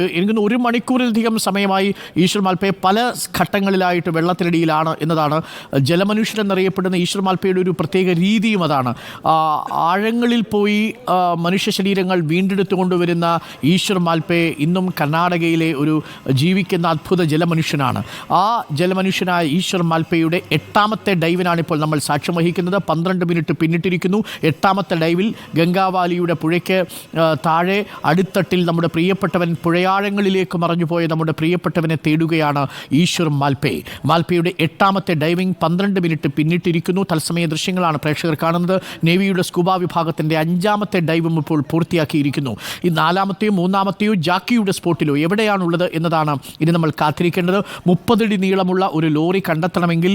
ഏഹ് എനിക്കൊന്ന് ഒരു മണിക്കൂറിലധികം സമയമായി ഈശ്വർ മാൽപ്പെ പല ഘട്ടങ്ങളിലായിട്ട് വെള്ളത്തിനടിയിലാണ് എന്നതാണ് ജലമനുഷ്യൻ എന്നറിയപ്പെടുന്ന ഈശ്വർ മാൽപ്പയുടെ ഒരു പ്രത്യേക രീതിയും അതാണ്. ആഴങ്ങളിൽ പോയി മനുഷ്യ ശരീരങ്ങൾ വീണ്ടെടുത്തു കൊണ്ടുവരുന്ന ഈശ്വർ മാൽപ്പെ ഇന്നും കർണാടകയിലെ ഒരു ജീവിക്കുന്ന അത്ഭുത ജലമനുഷ്യനാണ്. ആ ജലമനുഷ്യനായ ഈശ്വർ മാൽപ്പയുടെ എട്ടാമത്തെ ഡൈവിനാണ് ഇപ്പോൾ നമ്മൾ സാക്ഷ്യം വഹിക്കുന്നത്. പന്ത്രണ്ട് മിനിറ്റ് പിന്നിട്ടിരിക്കുന്നു. എട്ടാമത്തെ ഡൈവിൽ ഗംഗാവാലിയുടെ പുഴയ്ക്ക് താഴെ അടിത്തട്ടിൽ നമ്മുടെ പ്രിയപ്പെട്ടവൻ പുഴയാഴങ്ങളിലേക്ക് മറഞ്ഞുപോയ നമ്മുടെ പ്രിയപ്പെട്ടവനെ തേടുകയാണ് ഈശ്വർ മാൽപേ. മാൽപേയുടെ എട്ടാമത്തെ ഡൈവിംഗ് പന്ത്രണ്ട് മിനിറ്റ് പിന്നിട്ടിരിക്കുന്നു. തത്സമയ ദൃശ്യങ്ങളാണ് പ്രേക്ഷകർ കാണുന്നത്. നേവിയുടെ സ്കൂബ വിഭാഗത്തിന്റെ അഞ്ചാമത്തെ ഡൈവും ഇപ്പോൾ പൂർത്തിയാക്കിയിരിക്കുന്നു. ഈ നാലാമത്തെയോ മൂന്നാമത്തെയോ ജാക്കിയുടെ സ്പോട്ടിലോ എവിടെയാണുള്ളത് എന്നതാണ് ഇനി നമ്മൾ കാത്തിരിക്കേണ്ടത്. മുപ്പതടി നീളമുള്ള ഒരു ലോറി കണ്ടെത്തണമെങ്കിൽ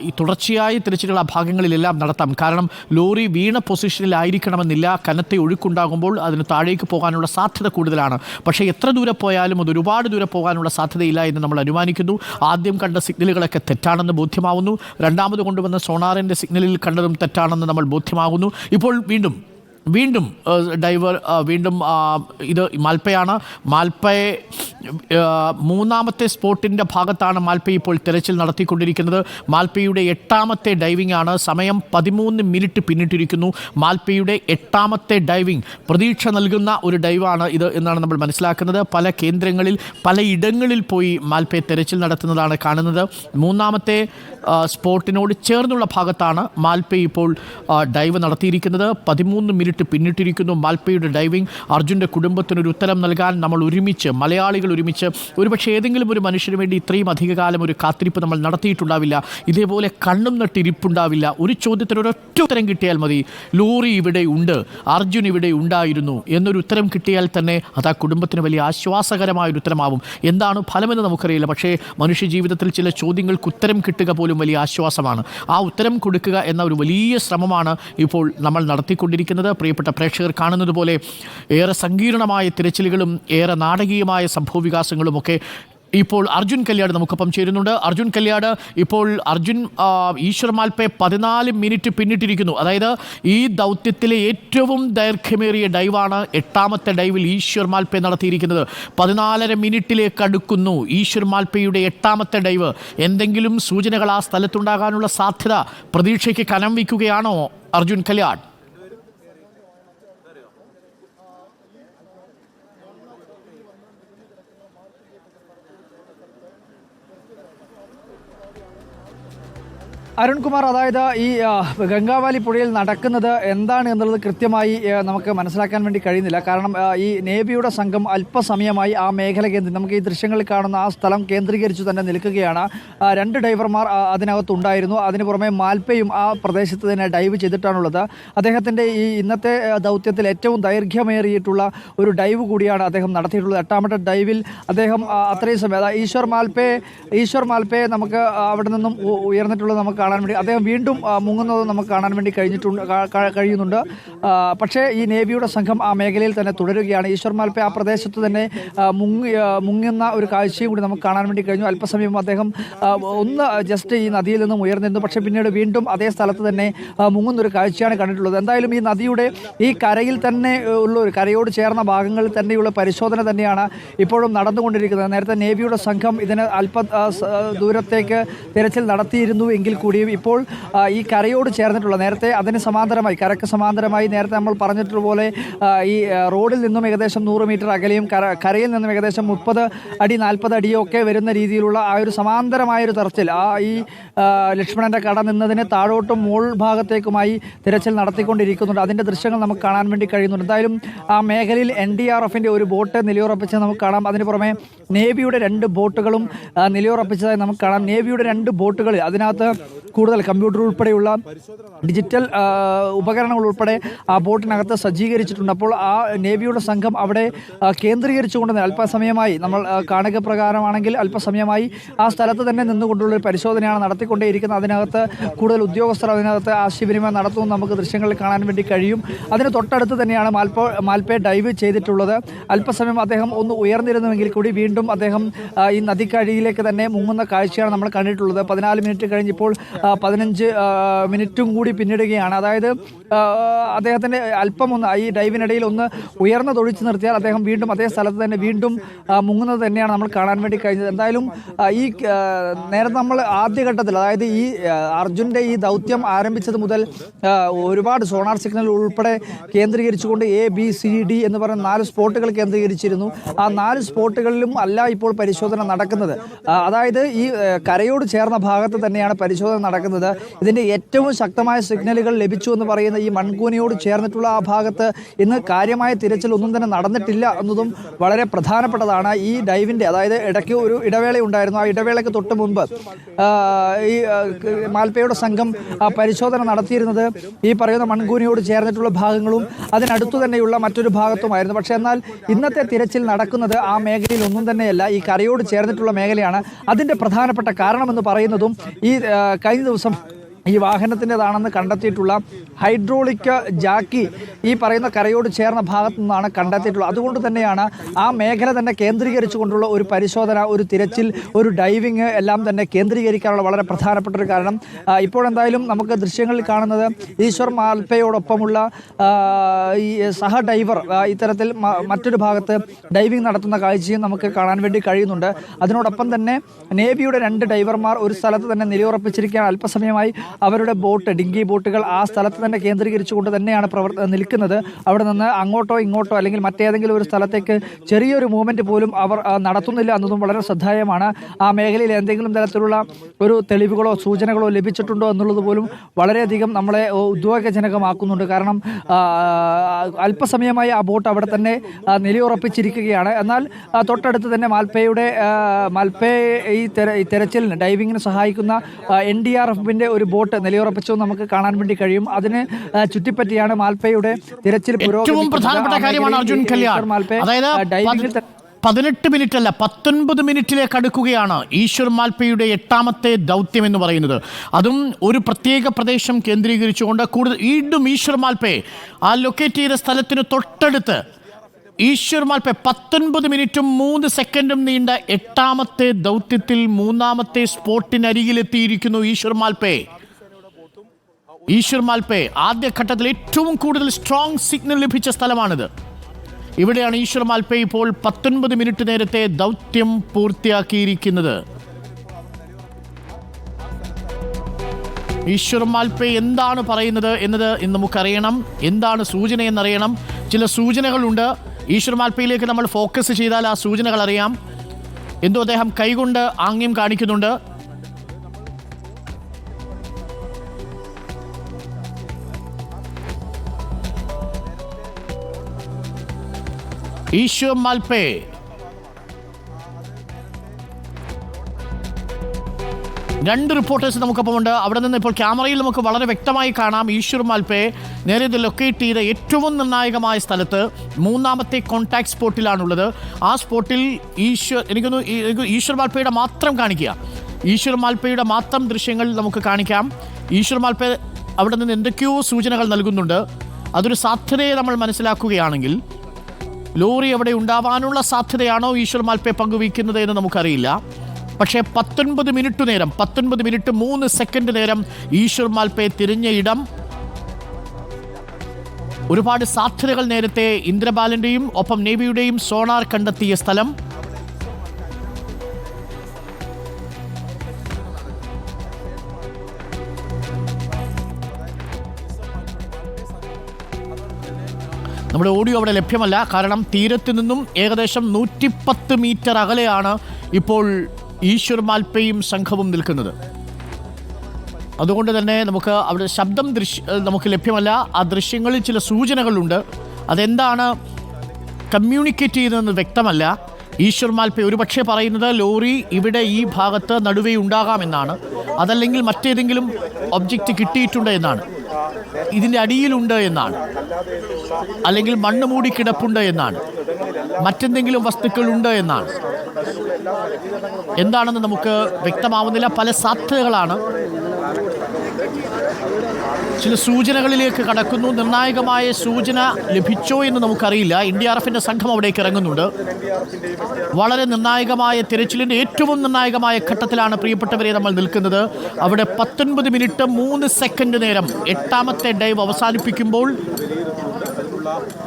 ഈ തുടർച്ചയായ തിരച്ചിലുകൾ ആ ഭാഗങ്ങളിലെല്ലാം നടത്താം. കാരണം ലോറി വീണ പൊസിഷനിലായിരിക്കണമെന്നില്ല. കനത്തെ ഒഴുക്കുണ്ടാകുമ്പോൾ അതിന് താഴേക്ക് പോകാനുള്ള സാധ്യത കൂടുതലാണ്. പക്ഷേ എത്ര ദൂരെ പോയാലും അത് ഒരുപാട് ദൂരെ പോകാനുള്ള സാധ്യതയില്ല എന്ന് നമ്മൾ അനുമാനിക്കുന്നു. ആദ്യം കണ്ട സിഗ്നലുകളൊക്കെ തെറ്റാണെന്ന് ബോധ്യമാവുന്നു. രണ്ടാമത് കൊണ്ടുവന്ന സോണാറിന്റെ സിഗ്നലിൽ കണ്ടതും തെറ്റാണെന്ന് നമ്മൾ ബോധ്യമാകുന്നു. ഇപ്പോൾ വീണ്ടും വീണ്ടും ഡൈവർ വീണ്ടും ഇത് മാൽപ്പയാണ്. മാൽപ്പയെ മൂന്നാമത്തെ സ്പോട്ടിന്റെ ഭാഗത്താണ് മാൽപ്പ ഇപ്പോൾ തിരച്ചിൽ നടത്തിക്കൊണ്ടിരിക്കുന്നത്. മാൽപ്പയുടെ എട്ടാമത്തെ ഡൈവിംഗ് ആണ്. സമയം പതിമൂന്ന് മിനിറ്റ് പിന്നിട്ടിരിക്കുന്നു. മാൽപ്പയുടെ എട്ടാമത്തെ ഡൈവിംഗ് പ്രതീക്ഷ നൽകുന്ന ഒരു ഡൈവാണ് ഇത് എന്നാണ് നമ്മൾ മനസ്സിലാക്കുന്നത്. പല കേന്ദ്രങ്ങളിൽ പലയിടങ്ങളിൽ പോയി മാൽപ്പയെ തിരച്ചിൽ നടത്തുന്നതാണ് കാണുന്നത്. മൂന്നാമത്തെ സ്പോട്ടിനോട് ചേർന്നുള്ള ഭാഗത്താണ് മാൽപ്പ ഇപ്പോൾ ഡൈവ് നടത്തിയിരിക്കുന്നത്. പതിമൂന്ന് മിനിറ്റ് പിന്നിട്ടിരിക്കുന്നു മാൽപ്പയുടെ ഡൈവിംഗ്. അർജുന്റെ കുടുംബത്തിനൊരു ഉത്തരം നൽകാൻ നമ്മൾ ഒരുമിച്ച് മലയാളികൾ ഒരുമിച്ച് ഒരുപക്ഷെ ഏതെങ്കിലും ഒരു മനുഷ്യന് വേണ്ടി ഇത്രയും അധികകാലം ഒരു കാത്തിരിപ്പ് നമ്മൾ നടത്തിയിട്ടുണ്ടാവില്ല. ഇതേപോലെ കണ്ണും നട്ടിരിപ്പുണ്ടാവില്ല ഒരു ചോദ്യത്തിന് ഒരൊറ്റ ഉത്തരം കിട്ടിയാൽ മതി. ലോറി ഇവിടെ ഉണ്ട് അർജുൻ ഇവിടെ ഉണ്ടായിരുന്നു എന്നൊരു ഉത്തരം കിട്ടിയാൽ തന്നെ അത് ആ കുടുംബത്തിന് വലിയ ആശ്വാസകരമായ ഒരു ഉത്തരമാവും. എന്താണ് ഫലമെന്ന് നമുക്കറിയില്ല. പക്ഷേ മനുഷ്യ ജീവിതത്തിൽ ചില ചോദ്യങ്ങൾക്ക് ഉത്തരം കിട്ടുക പോലും വലിയ ആശ്വാസമാണ്. ആ ഉത്തരം കൊടുക്കുക എന്ന ഒരു വലിയ ശ്രമമാണ് ഇപ്പോൾ നമ്മൾ നടത്തിക്കൊണ്ടിരിക്കുന്നത്. പ്രിയപ്പെട്ട പ്രേക്ഷകർ കാണുന്നത് പോലെ ഏറെ സങ്കീർണമായ തിരച്ചിലുകളും ഏറെ നാടകീയമായ സംഭവവികാസങ്ങളും ഒക്കെ ഇപ്പോൾ അർജുൻ കല്യാട് നമുക്കൊപ്പം ചേരുന്നുണ്ട്. അർജുൻ കല്യാട് ഇപ്പോൾ അർജുൻ ഈശ്വർ മാൽപ്പെ പതിനാല് മിനിറ്റ് പിന്നിട്ടിരിക്കുന്നു. അതായത് ഈ ദൗത്യത്തിലെ ഏറ്റവും ദൈർഘ്യമേറിയ ഡൈവാണ് എട്ടാമത്തെ ഡൈവിൽ ഈശ്വർ മാൽപ്പെ നടത്തിയിരിക്കുന്നത്. പതിനാലര മിനിറ്റിലേക്ക് അടുക്കുന്നു ഈശ്വർ മാൽപ്പയുടെ എട്ടാമത്തെ ഡൈവ്. എന്തെങ്കിലും സൂചനകൾ ആ സ്ഥലത്തുണ്ടാകാനുള്ള സാധ്യത പ്രതീക്ഷയ്ക്ക് കനം വയ്ക്കുകയാണോ അർജുൻ കല്യാട്? അരുൺകുമാർ അതായത് ഈ ഗംഗാവാലി പുഴയിൽ നടക്കുന്നത് എന്താണ് എന്നുള്ളത് കൃത്യമായി നമുക്ക് മനസ്സിലാക്കാൻ വേണ്ടി കഴിയുന്നില്ല. കാരണം ഈ നേവിയുടെ സംഘം അല്പസമയമായി ആ മേഖല കേന്ദ്രീ നമുക്ക് ഈ ദൃശ്യങ്ങളിൽ കാണുന്ന ആ സ്ഥലം കേന്ദ്രീകരിച്ചു തന്നെ നിൽക്കുകയാണ്. രണ്ട് ഡൈവർമാർ അതിനകത്ത് അതിനകത്തുണ്ടായിരുന്നു അതിന് പുറമെ മാൽപ്പയും ആ പ്രദേശത്ത് തന്നെ ഡൈവ് ചെയ്തിട്ടാണുള്ളത്. അദ്ദേഹത്തിന്റെ ഈ ഇന്നത്തെ ദൗത്യത്തിൽ ഏറ്റവും ദൈർഘ്യമേറിയിട്ടുള്ള ഒരു ഡൈവ് കൂടിയാണ് അദ്ദേഹം നടത്തിയിട്ടുള്ളത്. എട്ടാമത്തെ ഡൈവിൽ അദ്ദേഹം അത്രയും സമയം ഈശ്വർ മാൽപ്പയെ ഈശ്വർ മാൽപ്പയെ നമുക്ക് അവിടെ നിന്നും ഉയർന്നിട്ടുള്ളത് നമുക്ക് കാണാൻ വേണ്ടി അദ്ദേഹം വീണ്ടും മുങ്ങുന്നത് നമുക്ക് കാണാൻ വേണ്ടി കഴിഞ്ഞിട്ടുണ്ട് കഴിയുന്നുണ്ട്. പക്ഷേ ഈ നേവിയുടെ സംഘം ആ മേഖലയിൽ തന്നെ തുടരുകയാണ്. ഈശ്വർ മാൽപ്പെ ആ പ്രദേശത്ത് തന്നെ മുങ്ങി മുങ്ങുന്ന ഒരു കാഴ്ചയും കൂടി നമുക്ക് കാണാൻ വേണ്ടി കഴിഞ്ഞു. അല്പസമയം അദ്ദേഹം ഒന്ന് ജസ്റ്റ് ഈ നദിയിൽ നിന്നും ഉയർന്നിരുന്നു. പക്ഷേ പിന്നീട് വീണ്ടും അതേ സ്ഥലത്ത് തന്നെ മുങ്ങുന്നൊരു കാഴ്ചയാണ് കണ്ടിട്ടുള്ളത്. എന്തായാലും ഈ നദിയുടെ ഈ കരയിൽ തന്നെ ഉള്ള ഒരു കരയോട് ചേർന്ന ഭാഗങ്ങളിൽ തന്നെയുള്ള പരിശോധന തന്നെയാണ് ഇപ്പോഴും നടന്നുകൊണ്ടിരിക്കുന്നത്. നേരത്തെ നേവിയുടെ സംഘം ഇതിന് അല്പ ദൂരത്തേക്ക് തിരച്ചിൽ നടത്തിയിരുന്നു എങ്കിൽ കൂടിയും ഇപ്പോൾ ഈ കരയോട് ചേർന്നിട്ടുള്ള നേരത്തെ അതിന് സമാന്തരമായി കരക്ക് സമാന്തരമായി നേരത്തെ നമ്മൾ പറഞ്ഞിട്ടുപോലെ ഈ റോഡിൽ നിന്നും ഏകദേശം നൂറ് മീറ്റർ അകലെയും കര കരയിൽ നിന്നും ഏകദേശം മുപ്പത് അടി നാൽപ്പത് അടിയോ ഒക്കെ വരുന്ന രീതിയിലുള്ള ആ ഒരു സമാന്തരമായ ഒരു തെരച്ചിൽ ആ ഈ ലക്ഷ്മണന്റെ കട നിന്നതിന് താഴോട്ടും മുകൾ ഭാഗത്തേക്കുമായി തിരച്ചിൽ നടത്തിക്കൊണ്ടിരിക്കുന്നുണ്ട്. അതിന്റെ ദൃശ്യങ്ങൾ നമുക്ക് കാണാൻ വേണ്ടി കഴിയുന്നുണ്ട്. എന്തായാലും ആ മേഖലയിൽ എൻ ഡി ആർ എഫിന്റെ ഒരു ബോട്ട് നിലയുറപ്പിച്ച് നമുക്ക് കാണാം. അതിന് പുറമെ നേവിയുടെ രണ്ട് ബോട്ടുകളും നിലയുറപ്പിച്ചതായി നമുക്ക് കാണാം. നേവിയുടെ രണ്ട് ബോട്ടുകൾ അതിനകത്ത് കൂടുതൽ കമ്പ്യൂട്ടർ ഉൾപ്പെടെയുള്ള ഡിജിറ്റൽ ഉപകരണങ്ങൾ ഉൾപ്പെടെ ആ ബോട്ടിനകത്ത് സജ്ജീകരിച്ചിട്ടുണ്ട്. അപ്പോൾ ആ നേവിയുടെ സംഘം അവിടെ കേന്ദ്രീകരിച്ചുകൊണ്ട് അല്പസമയമായി നമ്മൾ കാണുക പ്രകാരമാണെങ്കിൽ അല്പസമയമായി ആ സ്ഥലത്ത് തന്നെ നിന്നുകൊണ്ടുള്ള ഒരു പരിശോധനയാണ് നടത്തിക്കൊണ്ടേയിരിക്കുന്നത്. അതിനകത്ത് കൂടുതൽ ഉദ്യോഗസ്ഥർ അതിനകത്ത് ആശയവിനിമയം നടത്തുമെന്ന് നമുക്ക് ദൃശ്യങ്ങളിൽ കാണാൻ വേണ്ടി കഴിയും. അതിന് തൊട്ടടുത്ത് തന്നെയാണ് മാൽപ്പോ മാൽപ്പെ ഡൈവ് ചെയ്തിട്ടുള്ളത്. അല്പസമയം അദ്ദേഹം ഒന്ന് ഉയർന്നിരുന്നുവെങ്കിൽ കൂടി വീണ്ടും അദ്ദേഹം ഈ നദിക്കഴിയിലേക്ക് തന്നെ മുങ്ങുന്ന കാഴ്ചയാണ് നമ്മൾ കണ്ടിട്ടുള്ളത്. പതിനാല് മിനിറ്റ് കഴിഞ്ഞിപ്പോൾ ആ, പതിനഞ്ച് മിനിറ്റും കൂടി പിന്നിടുകയാണ്. അതായത് അദ്ദേഹത്തിന്റെ അല്പം ഒന്ന് ഈ ഡൈവിനിടയിൽ ഒന്ന് ഉയർന്ന തൊഴിച്ച് നിർത്തിയാൽ അദ്ദേഹം വീണ്ടും അതേ സ്ഥലത്ത് തന്നെ വീണ്ടും മുങ്ങുന്നത് തന്നെയാണ് നമ്മൾ കാണാൻ വേണ്ടി കഴിഞ്ഞത്. എന്തായാലും ഈ നേരെ നമ്മൾ ആദ്യഘട്ടത്തിൽ അതായത് ഈ അർജുന്റെ ഈ ദൗത്യം ആരംഭിച്ചത് മുതൽ ഒരുപാട് സോണാർ സിഗ്നൽ ഉൾപ്പെടെ കേന്ദ്രീകരിച്ചുകൊണ്ട് എ ബി സി ഡി എന്ന് പറയുന്ന നാല് സ്പോട്ടുകൾ കേന്ദ്രീകരിച്ചിരുന്നു. ആ നാല് സ്പോട്ടുകളിലും അല്ല ഇപ്പോൾ പരിശോധന നടക്കുന്നത്. അതായത് ഈ കരയോട് ചേർന്ന ഭാഗത്ത് തന്നെയാണ് പരിശോധന നടക്കുന്നത്. ഇതിന്റെ ഏറ്റവും ശക്തമായ സിഗ്നലുകൾ ലഭിച്ചു എന്ന് പറയുന്ന ഈ മൺകൂനയോട് ചേർന്നിട്ടുള്ള ആ ഭാഗത്ത് ഇന്ന് കാര്യമായ തിരച്ചിൽ ഒന്നും തന്നെ നടന്നിട്ടില്ല എന്നതും വളരെ പ്രധാനപ്പെട്ടതാണ്. ഈ ഡൈവിന്റെ അതായത് ഇടയ്ക്ക് ഒരു ഇടവേള ഉണ്ടായിരുന്നു. ആ ഇടവേളയ്ക്ക് തൊട്ട് മുൻപ് ഈ മാൽപ്പയുടെ സംഘം പരിശോധന നടത്തിയിരുന്നത് ഈ പറയുന്ന മൺകൂനയോട് ചേർന്നിട്ടുള്ള ഭാഗങ്ങളും അതിനടുത്തു തന്നെയുള്ള മറ്റൊരു ഭാഗത്തുമായിരുന്നു. പക്ഷേ എന്നാൽ ഇന്നത്തെ തിരച്ചിൽ നടക്കുന്നത് ആ മേഖലയിൽ ഒന്നും തന്നെയല്ല. ഈ കരയോട് ചേർന്നിട്ടുള്ള മേഖലയാണ്. അതിന്റെ പ്രധാനപ്പെട്ട കാരണമെന്ന് പറയുന്നതും ഈ കഴിഞ്ഞ ദിവസം ഈ വാഹനത്തിന്റെതാണെന്ന് കണ്ടെത്തിയിട്ടുള്ള ഹൈഡ്രോളിക് ജാക്കി ഈ പറയുന്ന കരയോട് ചേർന്ന ഭാഗത്തു നിന്നാണ് കണ്ടെത്തിയിട്ടുള്ളത്. അതുകൊണ്ട് തന്നെയാണ് ആ മേഖല തന്നെ കേന്ദ്രീകരിച്ചുകൊണ്ടുള്ള ഒരു പരിശോധന ഒരു തിരച്ചിൽ ഒരു ഡൈവിങ് എല്ലാം തന്നെ കേന്ദ്രീകരിക്കാനുള്ള വളരെ പ്രധാനപ്പെട്ട ഒരു കാരണം ഇപ്പോൾ എന്തായാലും നമുക്ക് ദൃശ്യങ്ങളിൽ കാണുന്നത് ഈശ്വർ മാൽപ്പയോടൊപ്പമുള്ള ഈ സഹ ഡൈവർ ഇത്തരത്തിൽ മറ്റൊരു ഭാഗത്ത് ഡൈവിംഗ് നടത്തുന്ന കാഴ്ചയും നമുക്ക് കാണാൻ വേണ്ടി കഴിയുന്നുണ്ട്. അതിനോടൊപ്പം തന്നെ നേവിയുടെ രണ്ട് ഡൈവർമാർ ഒരു സ്ഥലത്ത് തന്നെ നിലയുറപ്പിച്ചിരിക്കാൻ അല്പസമയമായി അവരുടെ ബോട്ട് ഡിങ്കി ബോട്ടുകൾ ആ സ്ഥലത്ത് തന്നെ കേന്ദ്രീകരിച്ചുകൊണ്ട് തന്നെയാണ് പ്രവർ നിൽക്കുന്നത്. അവിടെ നിന്ന് അങ്ങോട്ടോ ഇങ്ങോട്ടോ അല്ലെങ്കിൽ മറ്റേതെങ്കിലും ഒരു സ്ഥലത്തേക്ക് ചെറിയൊരു മൂവ്മെന്റ് പോലും അവർ നടത്തുന്നില്ല എന്നതും വളരെ ശ്രദ്ധേയമാണ്. ആ മേഖലയിൽ എന്തെങ്കിലും തരത്തിലുള്ള ഒരു തെളിവുകളോ സൂചനകളോ ലഭിച്ചിട്ടുണ്ടോ എന്നുള്ളത് പോലും വളരെയധികം നമ്മളെ ഉദ്വേഗജനകമാക്കുന്നുണ്ട് കാരണം അല്പസമയമായി ആ ബോട്ട് അവിടെ തന്നെ നിലയുറപ്പിച്ചിരിക്കുകയാണ്. എന്നാൽ തൊട്ടടുത്ത് തന്നെ മാൽപ്പയുടെ മാൽപ്പയ ഈ തെരച്ചിലിന് ഡൈവിങ്ങിന് സഹായിക്കുന്ന എൻ ഡി ആർ എഫിന്റെ ഒരു ബോട്ട് നിലയുറപ്പിച്ചു നമുക്ക് കാണാൻ വേണ്ടി കഴിയും. അതിന് ചുറ്റിപ്പറ്റിയാണ് മാൽപ്പയുടെ തിരച്ചിൽ ഏറ്റവും പ്രധാനപ്പെട്ട കാര്യമാണ് അർജുൻ കല്യാൺ. അതായത് പതിനെട്ട് മിനിറ്റ് അല്ല പത്തൊൻപത് മിനിറ്റിലേക്ക് അടുക്കുകയാണ് ഈശ്വർ മാൽപ്പയുടെ എട്ടാമത്തെ ദൗത്യം എന്ന് പറയുന്നത്. അതും ഒരു പ്രത്യേക പ്രദേശം കേന്ദ്രീകരിച്ചുകൊണ്ട് കൂടുതൽ വീണ്ടും ഈശ്വർ മാൽപ്പയെ ആ ലൊക്കേറ്റ് ചെയ്ത സ്ഥലത്തിന് തൊട്ടടുത്ത് ഈശ്വർ മാൽപ്പെ പത്തൊൻപത് മിനിറ്റും മൂന്ന് സെക്കൻഡും നീണ്ട എട്ടാമത്തെ ദൗത്യത്തിൽ മൂന്നാമത്തെ സ്പോട്ടിനരികിലെത്തിയിരിക്കുന്നു ഈശ്വർ മാൽപ്പെ ഈശ്വർ മാൽപ്പേ ആദ്യഘട്ടത്തിൽ ഏറ്റവും കൂടുതൽ സ്ട്രോങ് സിഗ്നൽ ലഭിച്ച സ്ഥലമാണിത്. ഇവിടെയാണ് ഈശ്വർ മാൽപ്പേ ഇപ്പോൾ പത്തൊൻപത് മിനിറ്റ് നേരത്തെ ദൗത്യം പൂർത്തിയാക്കിയിരിക്കുന്നത്. ഈശ്വർ മാൽപ്പേ എന്താണ് പറയുന്നത് എന്നത് ഇന്ന് നമുക്കറിയണം. എന്താണ് സൂചന എന്നറിയണം. ചില സൂചനകളുണ്ട്. ഈശ്വർ മാൽപ്പയിലേക്ക് നമ്മൾ ഫോക്കസ് ചെയ്താൽ ആ സൂചനകൾ അറിയാം. എന്തോ അദ്ദേഹം കൈകൊണ്ട് ആംഗ്യം കാണിക്കുന്നുണ്ട്. ഈശ്വർ മാൽപേ രണ്ട് റിപ്പോർട്ടേഴ്സ് നമുക്കൊപ്പം ഉണ്ട് അവിടെ നിന്ന് ഇപ്പോൾ ക്യാമറയിൽ നമുക്ക് വളരെ വ്യക്തമായി കാണാം ഈശ്വർ മാൽപേ ഇത് ലൊക്കേറ്റ് ചെയ്ത ഏറ്റവും നിർണായകമായ സ്ഥലത്ത് മൂന്നാമത്തെ കോൺടാക്ട് സ്പോട്ടിലാണുള്ളത് ആ സ്പോട്ടിൽ ഈശ്വർ എനിക്കൊന്ന് ഈശ്വർ മാൽപ്പയുടെ മാത്രം കാണിക്കുക. ഈശ്വർ മാൽപ്പയുടെ മാത്രം ദൃശ്യങ്ങൾ നമുക്ക് കാണിക്കാം. ഈശ്വർ മാൽപേ അവിടെ നിന്ന് എന്തൊക്കെയോ സൂചനകൾ നൽകുന്നുണ്ട്. അതൊരു സാധ്യതയെ നമ്മൾ മനസ്സിലാക്കുകയാണെങ്കിൽ ലോറി അവിടെ ഉണ്ടാവാനുള്ള സാധ്യതയാണോ ഈശ്വർ മാൽപ്പെ പങ്കുവയ്ക്കുന്നത് എന്ന് നമുക്കറിയില്ല. പക്ഷേ പത്തൊൻപത് മിനിറ്റ് നേരം പത്തൊൻപത് മിനിറ്റ് മൂന്ന് സെക്കൻഡ് നേരം ഈശ്വർ മാൽപ്പെ തിരിഞ്ഞ ഇടം. ഒരുപാട് സാധ്യതകൾ നേരത്തെ ഇന്ദ്രബാലന്റെയും ഒപ്പം നേവിയുടെയും സോണാർ കണ്ടെത്തിയ സ്ഥലം. നമ്മുടെ ഓഡിയോ അവിടെ ലഭ്യമല്ല. കാരണം തീരത്ത് നിന്നും ഏകദേശം നൂറ്റിപ്പത്ത് മീറ്റർ അകലെയാണ് ഇപ്പോൾ ഈശ്വർ മാൽപ്പയും സംഘവും നിൽക്കുന്നത്. അതുകൊണ്ട് തന്നെ നമുക്ക് അവിടെ ശബ്ദം ദൃശ്യ നമുക്ക് ലഭ്യമല്ല. ആ ദൃശ്യങ്ങളിൽ ചില സൂചനകളുണ്ട്. അതെന്താണ്? കമ്മ്യൂണിക്കേറ്റ് ചെയ്യുന്നതെന്ന് വ്യക്തമല്ല. ഈശ്വർ മാൽപ്പെ ഒരുപക്ഷെ പറയുന്നത് ലോറി ഇവിടെ ഈ ഭാഗത്ത് നടുവേ ഉണ്ടാകാമെന്നാണ് അതല്ലെങ്കിൽ മറ്റേതെങ്കിലും ഒബ്ജക്റ്റ് കിട്ടിയിട്ടുണ്ട് എന്നാണ്. ഇതിന്റെ അടിയിലുണ്ട് എന്നാണ്. അല്ലെങ്കിൽ മണ്ണ് മൂടി കിടപ്പുണ്ട് എന്നാണ്. മറ്റെന്തെങ്കിലും വസ്തുക്കളുണ്ട് എന്നാണ്. എന്താണെന്ന് നമുക്ക് വ്യക്തമാവുന്നില്ല. പല സാധ്യതകളാണ്. ചില സൂചനകളിലേക്ക് കടക്കുന്നു. നിർണായകമായ സൂചന ലഭിച്ചോ എന്ന് നമുക്കറിയില്ല. എൻ ഡി ആർ സംഘം അവിടേക്ക് ഇറങ്ങുന്നുണ്ട്. വളരെ നിർണായകമായ തിരച്ചിലിന്റെ ഏറ്റവും നിർണായകമായ ഘട്ടത്തിലാണ് പ്രിയപ്പെട്ടവരെ നമ്മൾ നിൽക്കുന്നത്. അവിടെ പത്തൊൻപത് മിനിറ്റ് മൂന്ന് സെക്കൻഡ് നേരം എട്ടാമത്തെ ഡൈവ് അവസാനിപ്പിക്കുമ്പോൾ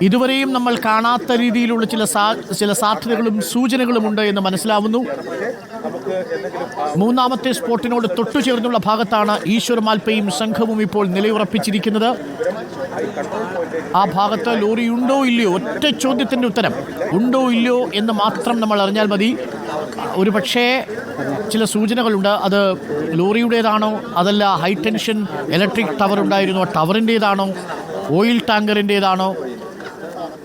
ഇതുവരെയും നമ്മൾ കാണാത്ത രീതിയിലുള്ള ചില സാ- ചില സാധ്യതകളും സൂചനകളും ഉണ്ട് എന്ന് മനസ്സിലാവുന്നു. മൂന്നാമത്തെ സ്പോട്ടിനോട് തൊട്ടു ചേർന്നുള്ള ഭാഗത്താണ് ഈശ്വർ മാൽപ്പയും സംഘവും ഇപ്പോൾ നിലയുറപ്പിച്ചിരിക്കുന്നത്. ആ ഭാഗത്ത് ലോറി ഉണ്ടോ ഇല്ലയോ? ഒറ്റ ചോദ്യത്തിന്റെ ഉത്തരം ഉണ്ടോ ഇല്ലയോ എന്ന് മാത്രം നമ്മൾ അറിഞ്ഞാൽ മതി. ഒരു പക്ഷേ ചില സൂചനകളുണ്ട്. അത് ലോറിയുടേതാണോ? അതല്ല ഹൈ ടെൻഷൻ ഇലക്ട്രിക് ടവർ ഉണ്ടായിരുന്നു? ആ ടവറിന്റേതാണോ? ഓയിൽ ടാങ്കറിന്റേതാണോ?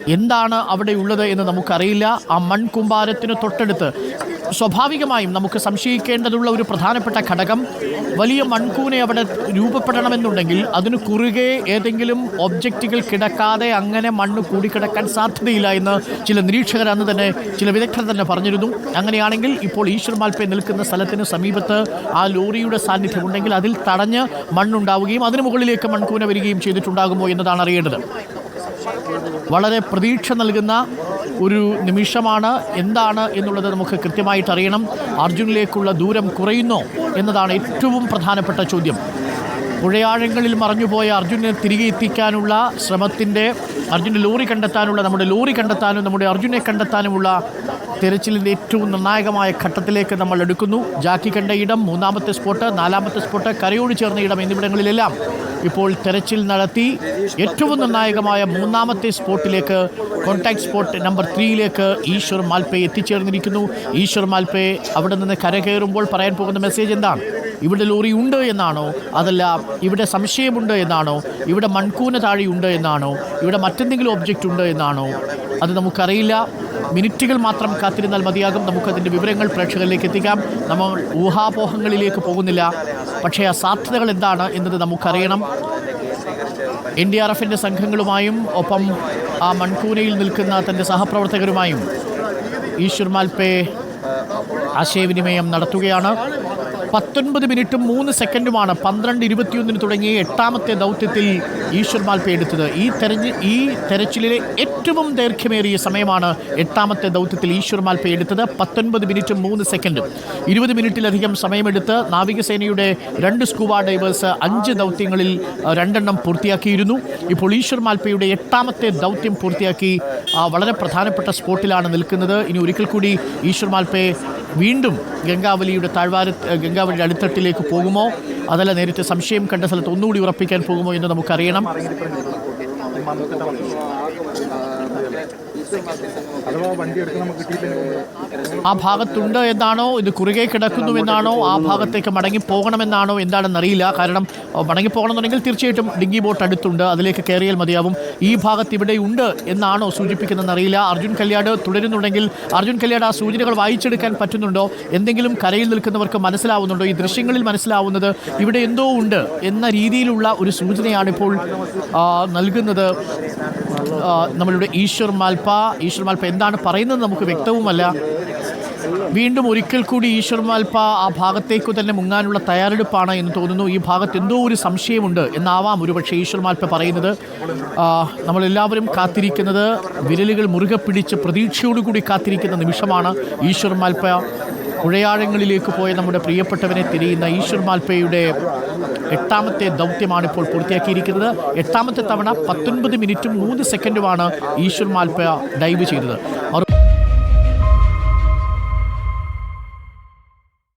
എന്താണ് അവിടെ ഉള്ളത് എന്ന് നമുക്കറിയില്ല. ആ മൺകുമ്പാരത്തിന് തൊട്ടടുത്ത് സ്വാഭാവികമായും നമുക്ക് സംശയിക്കേണ്ടതുള്ള ഒരു പ്രധാനപ്പെട്ട ഘടകം വലിയ മൺകൂനെ അവിടെ രൂപപ്പെടണമെന്നുണ്ടെങ്കിൽ അതിന് കുറുകെ ഏതെങ്കിലും ഒബ്ജക്റ്റുകൾ കിടക്കാതെ അങ്ങനെ മണ്ണ് കൂടിക്കിടക്കാൻ സാധ്യതയില്ല എന്ന് ചില നിരീക്ഷകർ അന്ന് തന്നെ ചില വിദഗ്ധർ തന്നെ പറഞ്ഞിരുന്നു. അങ്ങനെയാണെങ്കിൽ ഇപ്പോൾ ഈശ്വർ നിൽക്കുന്ന സ്ഥലത്തിന് സമീപത്ത് ആ ലോറിയുടെ സാന്നിധ്യം ഉണ്ടെങ്കിൽ അതിൽ തടഞ്ഞ് മണ്ണുണ്ടാവുകയും അതിന് മുകളിലേക്ക് മൺകൂന വരികയും ചെയ്തിട്ടുണ്ടാകുമോ എന്നതാണ് അറിയേണ്ടത്. വളരെ പ്രതീക്ഷ നൽകുന്ന ഒരു നിമിഷമാണ് എന്താണ് എന്നുള്ളത് നമുക്ക് കൃത്യമായിട്ട് അറിയണം അർജുനിലേക്കുള്ള ദൂരം കുറയുന്നോ എന്നതാണ് ഏറ്റവും പ്രധാനപ്പെട്ട ചോദ്യം. പുഴയാഴങ്ങളിൽ മറഞ്ഞുപോയ അർജുനെ തിരികെ എത്തിക്കാനുള്ള ശ്രമത്തിന്റെ അർജുന്റെ ലോറി കണ്ടെത്താനുള്ള നമ്മുടെ ലോറി കണ്ടെത്താനും നമ്മുടെ അർജുനെ കണ്ടെത്താനുമുള്ള തിരച്ചിലിന്റെ ഏറ്റവും നിർണായകമായ ഘട്ടത്തിലേക്ക് നമ്മൾ എടുക്കുന്നു ജാക്കി കണ്ട ഇടം മൂന്നാമത്തെ സ്പോട്ട് നാലാമത്തെ സ്പോട്ട് കരയോട് ചേർന്ന ഇടം എന്നിവിടങ്ങളിലെല്ലാം ഇപ്പോൾ തെരച്ചിൽ നടത്തി ഏറ്റവും നിർണായകമായ മൂന്നാമത്തെ സ്പോട്ടിലേക്ക് കോൺടാക്ട് സ്പോട്ട് നമ്പർ ത്രീയിലേക്ക് ഈശ്വർ മാൽപ്പെ എത്തിച്ചേർന്നിരിക്കുന്നു. ഈശ്വർ മാൽപ്പെ അവിടെ നിന്ന് കരകയറുമ്പോൾ പറയാൻ പോകുന്ന മെസ്സേജ് എന്താണ്? ഇവിടെ ലോറി ഉണ്ട് എന്നാണോ? അതല്ല ഇവിടെ സംശയമുണ്ട് എന്നാണോ? ഇവിടെ മൺകൂന താഴെയുണ്ട് എന്നാണോ? ഇവിടെ മറ്റെന്തെങ്കിലും ഒബ്ജക്റ്റ് ഉണ്ട് എന്നാണോ? അത് നമുക്കറിയില്ല. മിനിറ്റുകൾ മാത്രം കാത്തിരുന്നാൽ മതിയാകും. നമുക്കതിന്റെ വിവരങ്ങൾ പ്രേക്ഷകരിലേക്ക് എത്തിക്കാം. നമ്മൾ ഊഹാപോഹങ്ങളിലേക്ക് പോകുന്നില്ല. പക്ഷേ ആ സാധ്യതകൾ എന്താണ് എന്നത് നമുക്കറിയണം. എൻ ഡി ആർ എഫിന്റെ സംഘങ്ങളുമായും ഒപ്പം ആ മൺകൂനയിൽ നിൽക്കുന്ന തന്റെ സഹപ്രവർത്തകരുമായും ഈശ്വർ മാൽപേ ആശയവിനിമയം നടത്തുകയാണ്. പത്തൊൻപത് മിനിറ്റും മൂന്ന് സെക്കൻഡുമാണ്. പന്ത്രണ്ട് ഇരുപത്തിയൊന്നിന് തുടങ്ങിയ എട്ടാമത്തെ ദൗത്യത്തിൽ ഈശ്വർ മാൽപ്പ എടുത്തത്. ഈ തെരഞ്ഞ് ഈ തെരച്ചിലിലെ ഏറ്റവും ദൈർഘ്യമേറിയ സമയമാണ് എട്ടാമത്തെ ദൗത്യത്തിൽ ഈശ്വർ മാൽപ്പ എടുത്തത്. പത്തൊൻപത് മിനിറ്റും മൂന്ന് സെക്കൻഡും. ഇരുപത് മിനിറ്റിലധികം സമയമെടുത്ത് നാവികസേനയുടെ രണ്ട് സ്കൂബ ഡൈവേഴ്സ് അഞ്ച് ദൗത്യങ്ങളിൽ രണ്ടെണ്ണം പൂർത്തിയാക്കിയിരുന്നു. ഇപ്പോൾ ഈശ്വർ മാൽപ്പയുടെ എട്ടാമത്തെ ദൗത്യം പൂർത്തിയാക്കി വളരെ പ്രധാനപ്പെട്ട സ്പോട്ടിലാണ് നിൽക്കുന്നത്. ഇനി ഒരിക്കൽ കൂടി ഈശ്വർ മാൽപ്പയെ വീണ്ടും ഗംഗാവലിയുടെ താഴ്വാര ഗംഗാവലിയുടെ അടിത്തട്ടിലേക്ക് പോകുമോ? അതല്ല നേരത്തെ സംശയം കണ്ട സ്ഥലത്ത് ഒന്നുകൂടി ഉറപ്പിക്കാൻ പോകുമോ എന്ന് നമുക്കറിയണം. വണ്ടി നമുക്ക് ആ ഭാഗത്തുണ്ട് എന്നാണോ? ഇത് കുറുകെ കിടക്കുന്നുവെന്നാണോ? ആ ഭാഗത്തേക്ക് മടങ്ങി പോകണമെന്നാണോ? എന്താണെന്ന് അറിയില്ല. കാരണം മടങ്ങി പോകണമെന്നുണ്ടെങ്കിൽ തീർച്ചയായിട്ടും ഡിങ്കി ബോട്ട് അടുത്തുണ്ട്. അതിലേക്ക് കയറിയാൽ മതിയാവും. ഈ ഭാഗത്ത് ഇവിടെ ഉണ്ട് എന്നാണോ സൂചിപ്പിക്കുന്നതെന്ന് അറിയില്ല. അർജുൻ കല്യാട് തുടരുന്നുണ്ടെങ്കിൽ അർജുൻ കല്യാട് ആ സൂചനകൾ വായിച്ചെടുക്കാൻ പറ്റുന്നുണ്ടോ? എന്തെങ്കിലും കരയിൽ നിൽക്കുന്നവർക്ക് മനസ്സിലാവുന്നുണ്ടോ? ഈ ദൃശ്യങ്ങളിൽ മനസ്സിലാവുന്നത് ഇവിടെ എന്തോ ഉണ്ട് എന്ന രീതിയിലുള്ള ഒരു സൂചനയാണ് ഇപ്പോൾ ആ, നൽകുന്നത്. നമ്മളുടെ ഈശ്വർ മാൽപ്പ ഈശ്വർ മാൽപ്പ എന്താണ് പറയുന്നത് നമുക്ക് വ്യക്തവുമല്ല. വീണ്ടും ഒരിക്കൽ കൂടി ഈശ്വർ മാൽപ്പ ആ ഭാഗത്തേക്ക് തന്നെ മുങ്ങാനുള്ള തയ്യാറെടുപ്പാണ് എന്ന് തോന്നുന്നു. ഈ ഭാഗത്ത് എന്തോ ഒരു സംശയമുണ്ട് എന്നാവാം ഒരുപക്ഷെ ഈശ്വർ മാൽപ്പ പറയുന്നത്. നമ്മളെല്ലാവരും കാത്തിരിക്കുന്നത് വിരലുകൾ മുറുകെ പിടിച്ച് പ്രതീക്ഷയോടുകൂടി കാത്തിരിക്കുന്ന നിമിഷമാണ് ഈശ്വർ മാൽപ്പ പുഴയാഴങ്ങളിലേക്ക് പോയ നമ്മുടെ പ്രിയപ്പെട്ടവനെ തിരിയുന്ന ഈശ്വർ മാൽപ്പയുടെ എട്ടാമത്തെ ദൗത്യമാണ് ഇപ്പോൾ പൂർത്തിയാക്കിയിരിക്കുന്നത്. എട്ടാമത്തെ തവണ പത്തൊൻപത് മിനിറ്റും മൂന്ന് സെക്കൻഡുമാണ് ഈശ്വർ മാൽപ്പ ഡൈവ് ചെയ്തത്.